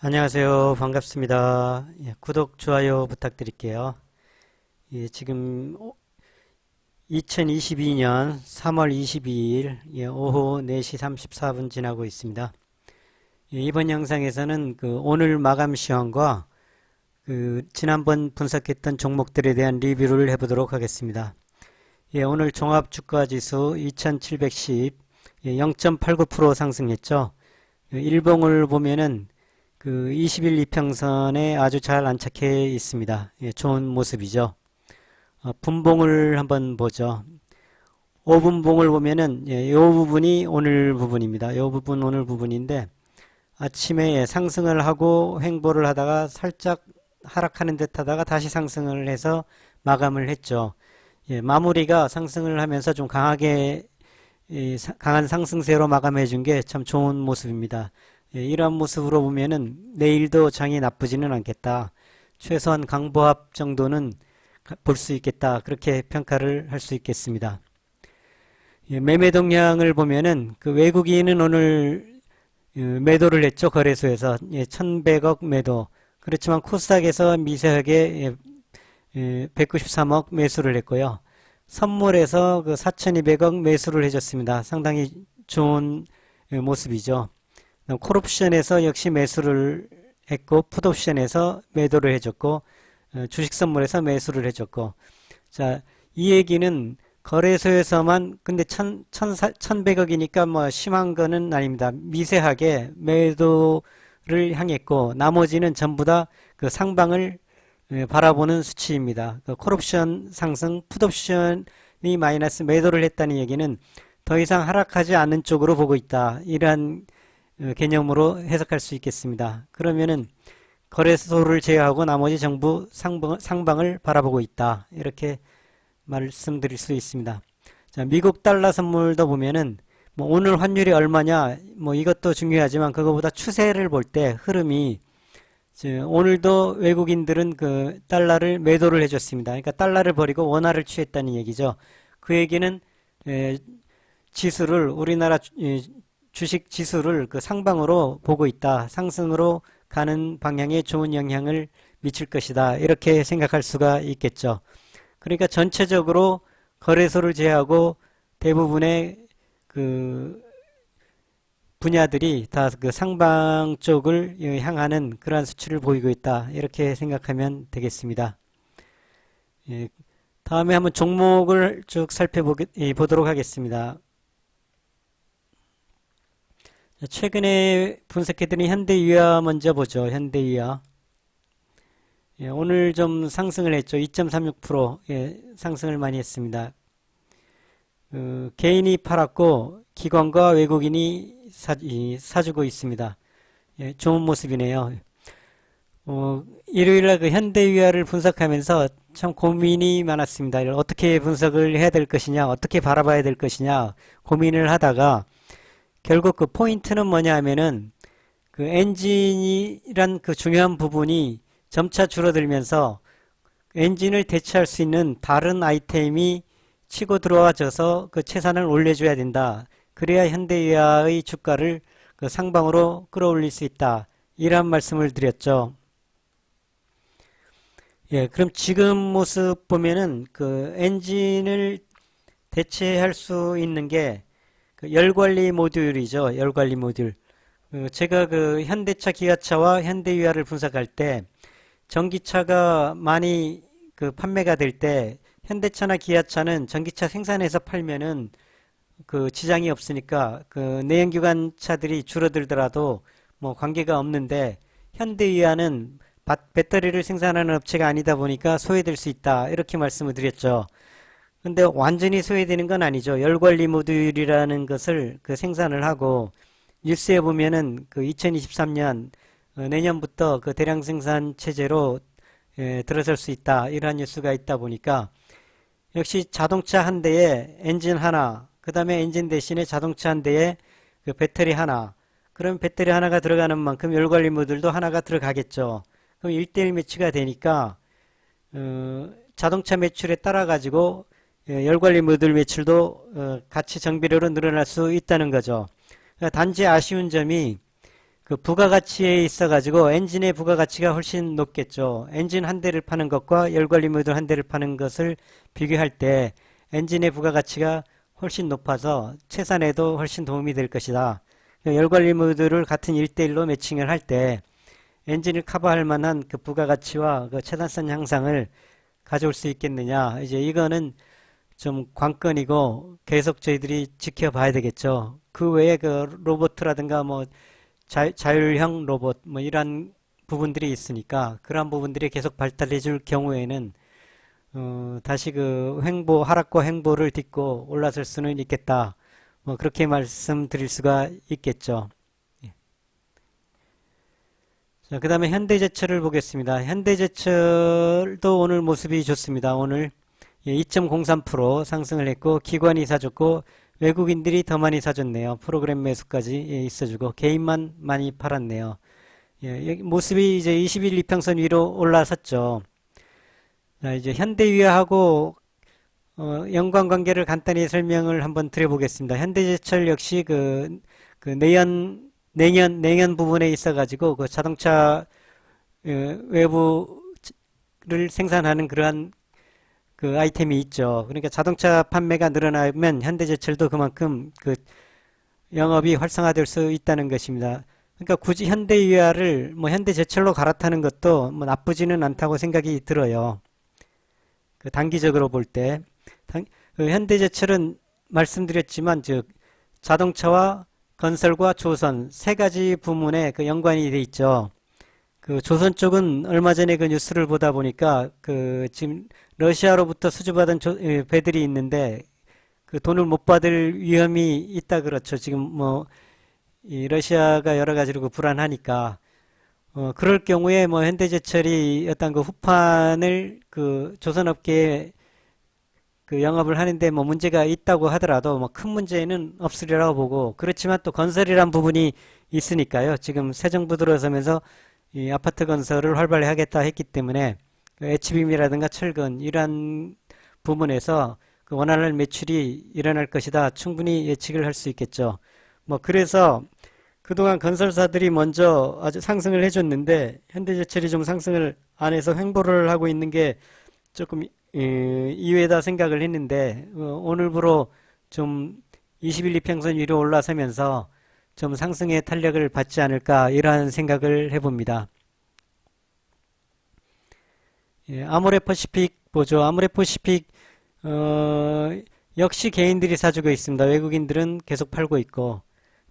안녕하세요. 반갑습니다. 예, 구독, 좋아요 부탁드릴게요. 예, 지금 2022년 3월 22일 예, 오후 4시 34분 지나고 있습니다. 예, 이번 영상에서는 그 오늘 마감 시황과 그 지난번 분석했던 종목들에 대한 리뷰를 해보도록 하겠습니다. 예, 오늘 종합 주가 지수 2710 예, 0.89% 상승했죠. 예, 일봉을 보면은 그 20일 이평선에 아주 잘 안착해 있습니다. 예, 좋은 모습이죠. 어, 분봉을 한번 보죠. 5분봉을 보면은 예, 요 부분이 오늘 부분입니다. 요 부분 오늘 부분인데 아침에 예, 상승을 하고 횡보를 하다가 살짝 하락하는 듯 하다가 다시 상승을 해서 마감을 했죠. 예, 마무리가 상승을 하면서 좀 강하게 이 사- 강한 상승세로 마감해 준 게 참 좋은 모습입니다. 예, 이러한 모습으로 보면은 내일도 장이 나쁘지는 않겠다. 최소한 강보합 정도는 볼 수 있겠다. 그렇게 평가를 할 수 있겠습니다. 예, 매매 동향을 보면은 그 외국인은 오늘 어, 매도를 했죠. 거래소에서 예, 1100억 매도. 그렇지만 코스닥에서 미세하게 예, 예, 193억 매수를 했고요. 선물에서 그 4200억 매수를 해줬습니다. 상당히 좋은 예, 모습이죠. 콜옵션에서 역시 매수를 했고 풋옵션에서 매도를 해줬고 어, 주식 선물에서 매수를 해줬고 자, 이 얘기는 거래소에서만 근데 천, 천사, 천백억이니까 뭐 심한 거는 아닙니다. 미세하게 매도를 향했고 나머지는 전부 다 그 상방을 예, 바라보는 수치입니다. 그 콜옵션 상승, 풋옵션이 마이너스 매도를 했다는 얘기는 더 이상 하락하지 않는 쪽으로 보고 있다. 이러한 어, 개념으로 해석할 수 있겠습니다. 그러면은 거래소를 제외하고 나머지 전부 상방, 상방을 바라보고 있다. 이렇게 말씀드릴 수 있습니다. 자, 미국 달러 선물도 보면은 뭐 오늘 환율이 얼마냐 뭐 이것도 중요하지만 그거보다 추세를 볼 때 흐름이 저, 오늘도 외국인들은 그 달러를 매도를 해줬습니다. 그러니까 달러를 버리고 원화를 취했다는 얘기죠. 그 얘기는 에, 지수를 우리나라 주- 예, 주식 지수를 그 상방으로 보고 있다. 상승으로 가는 방향에 좋은 영향을 미칠 것이다. 이렇게 생각할 수가 있겠죠. 그러니까 전체적으로 거래소를 제외하고 대부분의 그 분야들이 다 그 상방 쪽을 향하는 그러한 수치를 보이고 있다. 이렇게 생각하면 되겠습니다. 예, 다음에 한번 종목을 쭉 살펴보도록 하겠습니다. 자, 최근에 분석해드린 현대유화 먼저 보죠. 현대유화. 예, 오늘 좀 상승을 했죠. 2.36% 예, 상승을 많이 했습니다. 그, 개인이 팔았고 기관과 외국인이 사, 이, 사주고 있습니다. 예, 좋은 모습이네요. 어, 일요일날 그 현대유화를 분석하면서 참 고민이 많았습니다. 어떻게 분석을 해야 될 것이냐, 어떻게 바라봐야 될 것이냐 고민을 하다가 결국 그 포인트는 뭐냐 하면은 그 엔진이란 그 중요한 부분이 점차 줄어들면서 엔진을 대체할 수 있는 다른 아이템이 치고 들어와져서 그 채산을 올려줘야 된다. 그래야 현대유화의 주가를 그 상방으로 끌어올릴 수 있다. 이런 말씀을 드렸죠. 예, 그럼 지금 모습 보면은 그 엔진을 대체할 수 있는 게 그 열관리 모듈이죠. 열관리 모듈. 그 제가 그 현대차, 기아차와 현대유화를 분석할 때 전기차가 많이 그 판매가 될 때 현대차나 기아차는 전기차 생산해서 팔면은 그 지장이 없으니까 그 내연기관 차들이 줄어들더라도 뭐 관계가 없는데 현대유화는 바- 배터리를 생산하는 업체가 아니다 보니까 소외될 수 있다. 이렇게 말씀을 드렸죠. 근데 완전히 소외되는 건 아니죠. 열관리 모듈이라는 것을 그 생산을 하고 뉴스에 보면은 그 2023년 어, 내년부터 그 대량 생산 체제로 예, 들어설 수 있다. 이러한 뉴스가 있다 보니까 역시 자동차 한 대에 엔진 하나, 그 다음에 엔진 대신에 자동차 한 대에 그 배터리 하나. 그럼 배터리 하나가 들어가는 만큼 열관리 모듈도 하나가 들어가겠죠. 그럼 1대1 매치가 되니까 어, 자동차 매출에 따라 가지고 예, 열관리 모듈 매출도 어, 같이 정비료로 늘어날 수 있다는 거죠. 그러니까 단지 아쉬운 점이 그 부가가치에 있어가지고 엔진의 부가가치가 훨씬 높겠죠. 엔진 한 대를 파는 것과 열관리 모듈 한 대를 파는 것을 비교할 때 엔진의 부가가치가 훨씬 높아서 채산에도 훨씬 도움이 될 것이다. 열관리 모듈을 같은 1대1로 매칭을 할 때 엔진을 커버할 만한 그 부가가치와 그 채단성 향상을 가져올 수 있겠느냐. 이제 이거는 좀 관건이고 계속 저희들이 지켜봐야 되겠죠. 그 외에 그 로봇이라든가 뭐 자, 자율형 로봇 뭐 이런 부분들이 있으니까 그러한 부분들이 계속 발달해 줄 경우에는 어, 다시 그 횡보 하락과 횡보를 딛고 올라설 수는 있겠다. 뭐 그렇게 말씀드릴 수가 있겠죠. 예. 자, 그다음에 현대제철을 보겠습니다. 현대제철도 오늘 모습이 좋습니다. 오늘 2.03% 상승을 했고 기관이 사줬고 외국인들이 더 많이 사줬네요. 프로그램 매수까지 예, 있어주고 개인만 많이 팔았네요. 예, 모습이 이제 21 이평선 위로 올라섰죠. 자, 이제 현대위하고 어, 연관 관계를 간단히 설명을 한번 드려보겠습니다. 현대제철 역시 그, 그 내연 내년 내년 부분에 있어가지고 그 자동차 어, 외부를 생산하는 그러한 그 아이템이 있죠. 그러니까 자동차 판매가 늘어나면 현대제철도 그만큼 그 영업이 활성화될 수 있다는 것입니다. 그러니까 굳이 현대유아를 뭐 현대제철로 갈아타는 것도 뭐 나쁘지는 않다고 생각이 들어요. 그 단기적으로 볼 때. 그 현대제철은 말씀드렸지만 즉 자동차와 건설과 조선 세 가지 부문에 그 연관이 돼 있죠. 그 조선 쪽은 얼마 전에 그 뉴스를 보다 보니까 그 지금 러시아로부터 수주받은 조, 예, 배들이 있는데 그 돈을 못 받을 위험이 있다 그렇죠. 지금 뭐 이 러시아가 여러 가지로 그 불안하니까 어 그럴 경우에 뭐 현대제철이 어떤 그 후판을 그 조선업계에 그 영업을 하는데 뭐 문제가 있다고 하더라도 뭐 큰 문제는 없으리라고 보고 그렇지만 또 건설이란 부분이 있으니까요. 지금 새 정부 들어서면서 이 아파트 건설을 활발히 하겠다 했기 때문에 그 HBM이라든가 철근 이러한 부분에서 그 원활한 매출이 일어날 것이다. 충분히 예측을 할 수 있겠죠. 뭐 그래서 그동안 건설사들이 먼저 아주 상승을 해줬는데 현대제철이 좀 상승을 안 해서 횡보를 하고 있는 게 조금 이외다 생각을 했는데 어, 오늘부로 좀 21, 2평선 위로 올라서면서 좀 상승의 탄력을 받지 않을까 이러한 생각을 해봅니다. 예, 아모레퍼시픽 보죠. 아모레퍼시픽 어, 역시 개인들이 사주고 있습니다. 외국인들은 계속 팔고 있고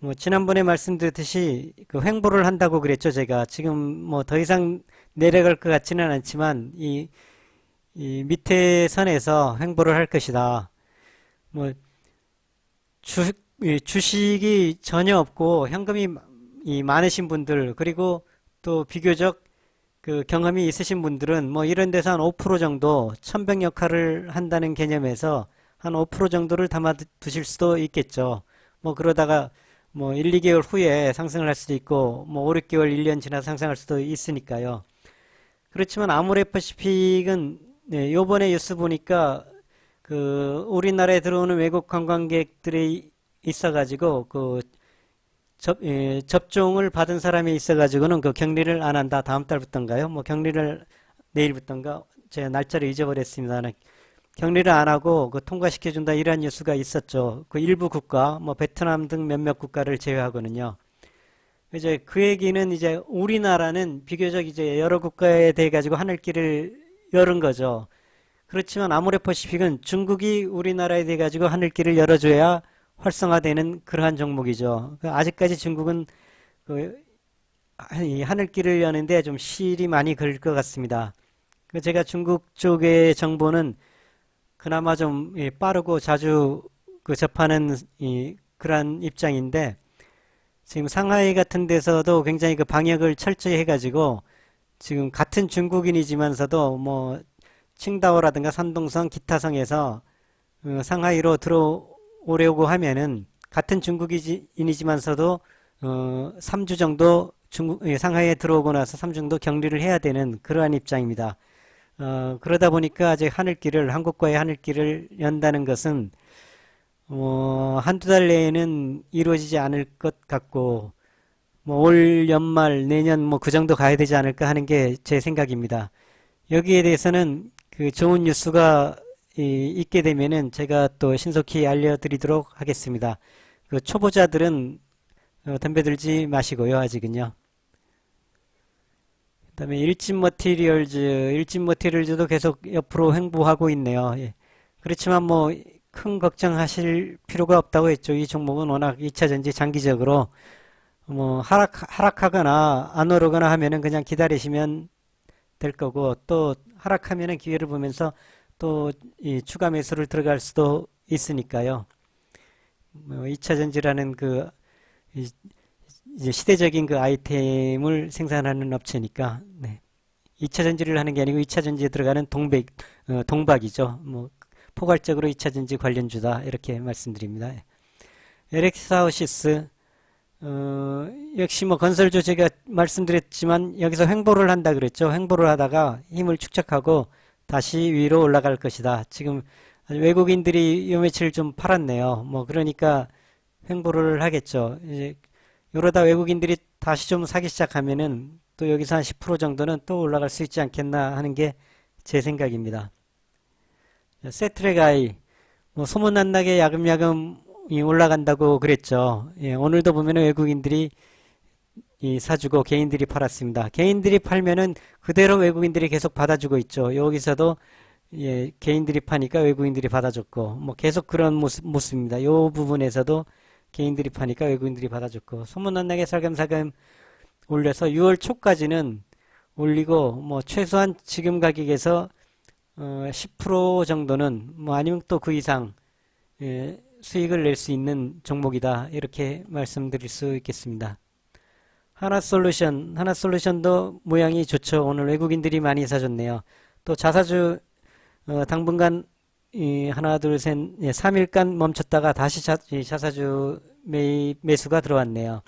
뭐 지난번에 말씀드렸듯이 그 횡보를 한다고 그랬죠. 제가 지금 뭐 더 이상 내려갈 것 같지는 않지만 이, 이 밑에 선에서 횡보를 할 것이다. 뭐 주, 주식이 전혀 없고 현금이 이 많으신 분들 그리고 또 비교적 그 경험이 있으신 분들은 뭐 이런 데서 한 5% 정도 천병 역할을 한다는 개념에서 한 5% 정도를 담아 두실 수도 있겠죠. 뭐 그러다가 뭐 1, 2개월 후에 상승을 할 수도 있고 뭐 5, 6개월, 1년 지나 상승할 수도 있으니까요. 그렇지만 아모레퍼시픽은 네, 요번에 뉴스 보니까 그 우리나라에 들어오는 외국 관광객들이 있어가지고 그 접, 예, 접종을 받은 사람이 있어가지고는 그 격리를 안 한다. 다음 달부터인가요? 뭐 격리를 내일부터인가? 제가 날짜를 잊어버렸습니다. 격리를 안 하고 그 통과시켜준다 이런 뉴스가 있었죠. 그 일부 국가, 뭐 베트남 등 몇몇 국가를 제외하고는요. 이제 그 얘기는 이제 우리나라는 비교적 이제 여러 국가에 대해 가지고 하늘길을 열은 거죠. 그렇지만 아모레퍼시픽은 중국이 우리나라에 대해 가지고 하늘길을 열어줘야 활성화되는 그러한 종목이죠. 그 아직까지 중국은 그 하늘길을 여는데 좀 실이 많이 걸 것 같습니다. 그 제가 중국 쪽의 정보는 그나마 좀 빠르고 자주 그 접하는 그러한 입장인데 지금 상하이 같은 데서도 굉장히 그 방역을 철저히 해가지고 지금 같은 중국인이지만서도 뭐 칭다오라든가 산동성 기타성에서 어, 상하이로 들어 오려고 하면은 같은 중국인이지만서도 어 3주 정도 중국 예, 상하이에 들어오고 나서 3주 정도 격리를 해야 되는 그러한 입장입니다. 어 그러다 보니까 아직 하늘길을 한국과의 하늘길을 연다는 것은 어 한두 달 내에는 이루어지지 않을 것 같고 뭐 올 연말 내년 뭐 그 정도 가야 되지 않을까 하는 게 제 생각입니다. 여기에 대해서는 그 좋은 뉴스가 이, 있게 되면은 제가 또 신속히 알려드리도록 하겠습니다. 그 초보자들은 어, 덤벼들지 마시고요, 아직은요. 그 다음에 일진 머티리얼즈, 일진 머티리얼즈도 계속 옆으로 횡보하고 있네요. 예. 그렇지만 뭐 큰 걱정하실 필요가 없다고 했죠. 이 종목은 워낙 2차 전지 장기적으로 뭐 하락 하락하거나 안 오르거나 하면은 그냥 기다리시면 될 거고 또 하락하면은 기회를 보면서 또이 추가 매수를 들어갈 수도 있으니까요. 뭐 2차 전지라는 그 시대적인 그 아이템을 생산하는 업체니까 네. 2차 전지를 하는 게 아니고 2차 전지에 들어가는 동백 어, 동박이죠. 뭐 포괄적으로 2차 전지 관련주다 이렇게 말씀드립니다. 에렉사우시스 어, 역시 뭐 건설주 제가 말씀드렸지만 여기서 횡보를 한다 그랬죠. 횡보를 하다가 힘을 축적하고 다시 위로 올라갈 것이다. 지금 외국인들이 요 며칠 좀 팔았네요. 뭐 그러니까 횡보를 하겠죠. 이제 이러다 외국인들이 다시 좀 사기 시작하면은 또 여기서 한 10% 정도는 또 올라갈 수 있지 않겠나 하는 게 제 생각입니다. 세트레가이 뭐 소문 안 나게 야금야금 이 올라간다고 그랬죠. 예, 오늘도 보면은 외국인들이 이 사주고 개인들이 팔았습니다. 개인들이 팔면은 그대로 외국인들이 계속 받아주고 있죠. 여기서도 예, 개인들이 파니까 외국인들이 받아줬고 뭐 계속 그런 모습, 모습입니다. 요 부분에서도 개인들이 파니까 외국인들이 받아줬고 소문 안 나게 살금살금 올려서 6월 초까지는 올리고 뭐 최소한 지금 가격에서 어, 10% 정도는 뭐 아니면 또 그 이상 예, 수익을 낼 수 있는 종목이다. 이렇게 말씀드릴 수 있겠습니다. 하나솔루션, 하나솔루션도 모양이 좋죠. 오늘 외국인들이 많이 사줬네요. 또 자사주 어, 당분간 이 하나 둘 셋, 예, 3일간 멈췄다가 다시 자, 이 자사주 매입 매수가 들어왔네요.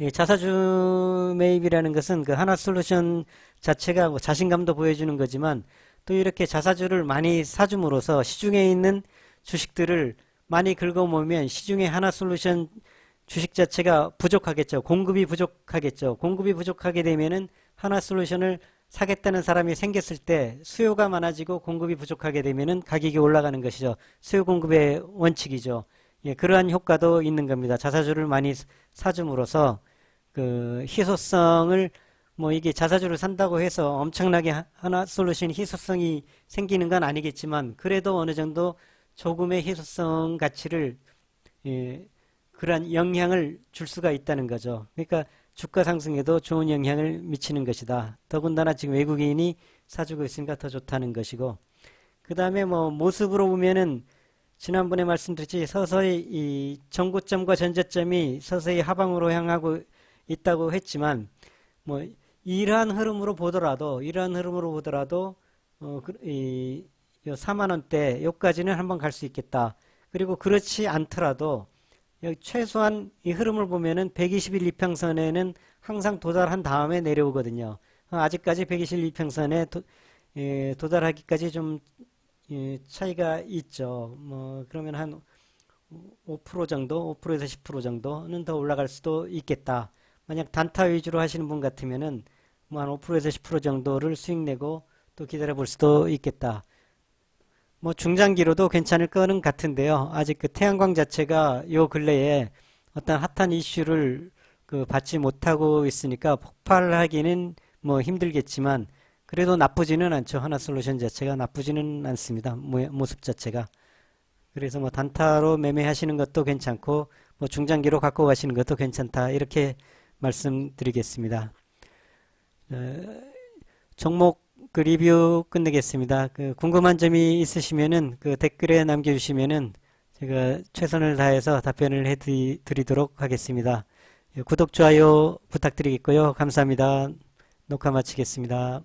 이 자사주 매입이라는 것은 그 하나솔루션 자체가 뭐 자신감도 보여주는 거지만 또 이렇게 자사주를 많이 사줌으로써 시중에 있는 주식들을 많이 긁어모으면 시중에 하나솔루션 주식 자체가 부족하겠죠. 공급이 부족하겠죠. 공급이 부족하게 되면은 하나솔루션을 사겠다는 사람이 생겼을 때 수요가 많아지고 공급이 부족하게 되면은 가격이 올라가는 것이죠. 수요 공급의 원칙이죠. 예, 그러한 효과도 있는 겁니다. 자사주를 많이 사줌으로써 그 희소성을 뭐 이게 자사주를 산다고 해서 엄청나게 하- 하나 솔루션 희소성이 생기는 건 아니겠지만 그래도 어느 정도 조금의 희소성 가치를 예, 그러한 영향을 줄 수가 있다는 거죠. 그러니까 주가 상승에도 좋은 영향을 미치는 것이다. 더군다나 지금 외국인이 사주고 있으니까 더 좋다는 것이고 그 다음에 뭐 모습으로 보면은 지난번에 말씀드렸지 서서히 이 전고점과 전저점이 서서히 하방으로 향하고 있다고 했지만 뭐 이러한 흐름으로 보더라도 이러한 흐름으로 보더라도 어, 그, 이, 요 4만 원대 요까지는 한번 갈 수 있겠다. 그리고 그렇지 않더라도 여기 최소한 이 흐름을 보면은 121 이평선에는 항상 도달한 다음에 내려오거든요. 어, 아직까지 121 이평선에 도, 예, 도달하기까지 좀 예, 차이가 있죠. 뭐 그러면 한 5% 정도, 5%에서 10% 정도는 더 올라갈 수도 있겠다. 만약 단타 위주로 하시는 분 같으면은 뭐 한 5%에서 10% 정도를 수익 내고 또 기다려 볼 수도 있겠다. 뭐 중장기로도 괜찮을 거는 같은데요. 아직 그 태양광 자체가 요 근래에 어떤 핫한 이슈를 그 받지 못하고 있으니까 폭발하기는 뭐 힘들겠지만 그래도 나쁘지는 않죠. 하나 솔루션 자체가 나쁘지는 않습니다. 모- 모습 자체가. 그래서 뭐 단타로 매매하시는 것도 괜찮고 뭐 중장기로 갖고 가시는 것도 괜찮다. 이렇게 말씀드리겠습니다. 어, 종목 그 리뷰 끝내겠습니다. 그 궁금한 점이 있으시면은 그 댓글에 남겨주시면은 제가 최선을 다해서 답변을 해드리도록 하겠습니다. 예, 구독, 좋아요 부탁드리겠고요. 감사합니다. 녹화 마치겠습니다.